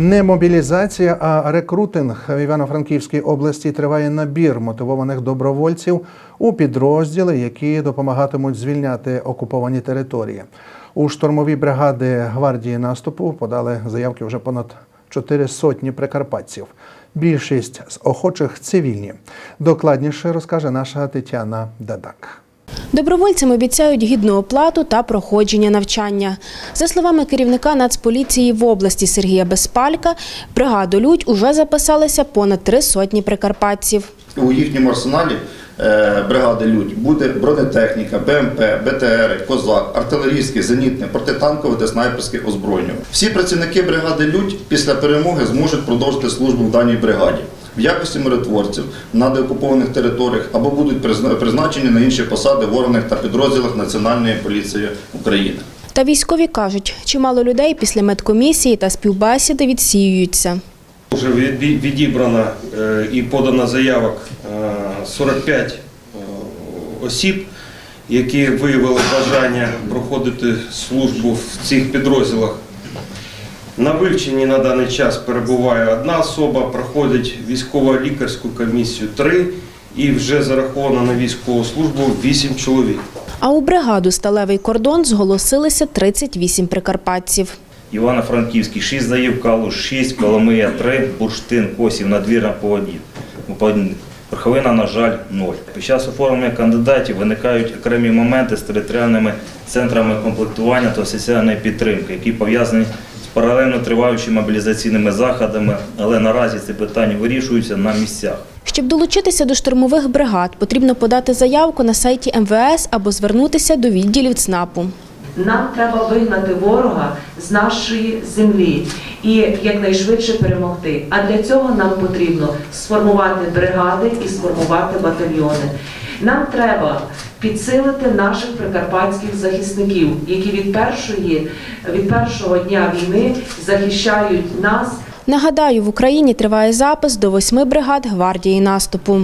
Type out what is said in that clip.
Не мобілізація, а рекрутинг в Івано-Франківській області триває набір мотивованих добровольців у підрозділи, які допомагатимуть звільняти окуповані території. У штурмові бригади гвардії наступу подали заявки вже понад чотири сотні прикарпатців. Більшість з охочих цивільні. Докладніше розкаже наша Тетяна Дадак. Добровольцям обіцяють гідну оплату та проходження навчання. За словами керівника Нацполіції в області Сергія Безпалька, бригаду Людь уже записалися понад три сотні прикарпатців. У їхньому арсеналі е, бригади Людь буде бронетехніка, БМП, БТР, Козак, артилерійське, зенітне, протитанкове та снайперське озброєння. Всі працівники бригади Людь після перемоги зможуть продовжити службу в даній бригаді в якості миротворців на деокупованих територіях або будуть призна- призначені на інші посади в органах та підрозділах Національної поліції України. Та військові кажуть, чимало людей після медкомісії та співбесіди відсіюються. Вже від- відібрано е, і подано заявок е, 45 е, осіб, які виявили бажання проходити службу в цих підрозділах. На вивченні на даний час перебуває одна особа, проходить військово-лікарську комісію три і вже зараховано на військову службу 8 чоловік. А у бригаду Сталевий кордон зголосилися 38 прикарпатців. Івано-Франківський 6 заїв, Калуш 6, Коломия 3, Бурштин, Косів, Надвірна по одній. По одній. Верховина, на жаль, 0. Під час оформлення кандидатів виникають окремі моменти з територіальними центрами комплектування та соціальної підтримки, які пов'язані паралельно триваючими мобілізаційними заходами, але наразі ці питання вирішуються на місцях. Щоб долучитися до штурмових бригад, потрібно подати заявку на сайті МВС або звернутися до відділів ЦНАПу. Нам треба вигнати ворога з нашої землі і якнайшвидше перемогти. А для цього нам потрібно сформувати бригади і сформувати батальйони. Нам треба підсилити наших прикарпатських захисників, які від першої від першого дня війни захищають нас Нагадаю, в Україні триває запис до восьми бригад гвардії наступу.